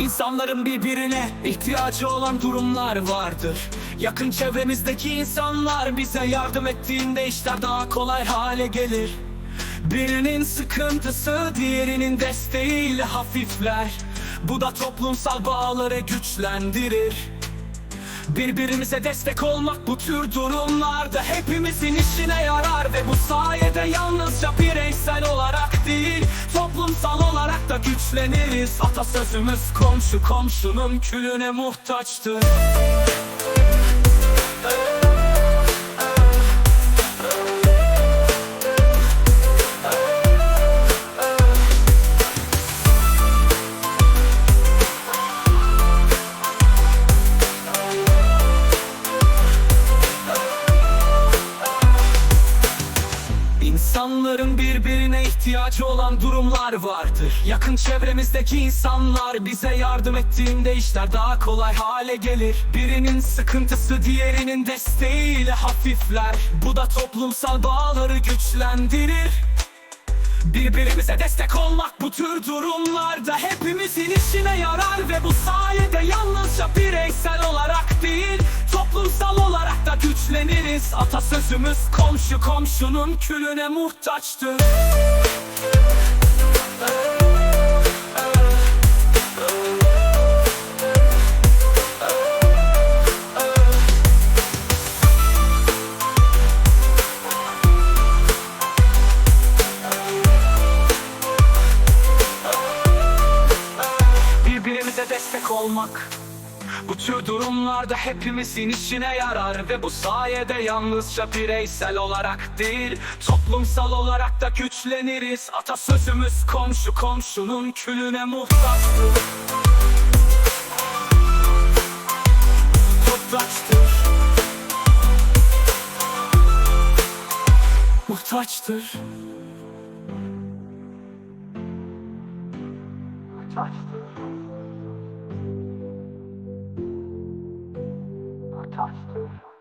İnsanların birbirine ihtiyacı olan durumlar vardır. Yakın çevremizdeki insanlar bize yardım ettiğinde işler daha kolay hale gelir. Birinin sıkıntısı diğerinin desteğiyle hafifler. Bu da toplumsal bağları güçlendirir. Birbirimize destek olmak bu tür durumlarda hepimizin işine yarar Ve bu sayede yalnızca güçleniriz. Atasözümüz komşu komşunun külüne muhtaçtır İnsanların birbirine ihtiyacı olan durumlar vardır. Yakın çevremizdeki insanlar bize yardım ettiğinde işler daha kolay hale gelir. Birinin sıkıntısı diğerinin desteğiyle hafifler. Bu da toplumsal bağları güçlendirir. Birbirimize destek olmak bu tür durumlarda hepimizin işine yarar Ve bu sayede yalnızca bireysel olarak da güçleniriz Atasözümüz komşu komşunun külüne muhtaçtır. Birbirimize destek olmak bu tür durumlarda hepimizin işine yarar Ve bu sayede yalnızca bireysel olarak değil Toplumsal olarak da güçleniriz. Atasözümüz komşu komşunun külüne muhtaçtır Muhtaçtır. Muhtaçtır. Muhtaçtır. tough.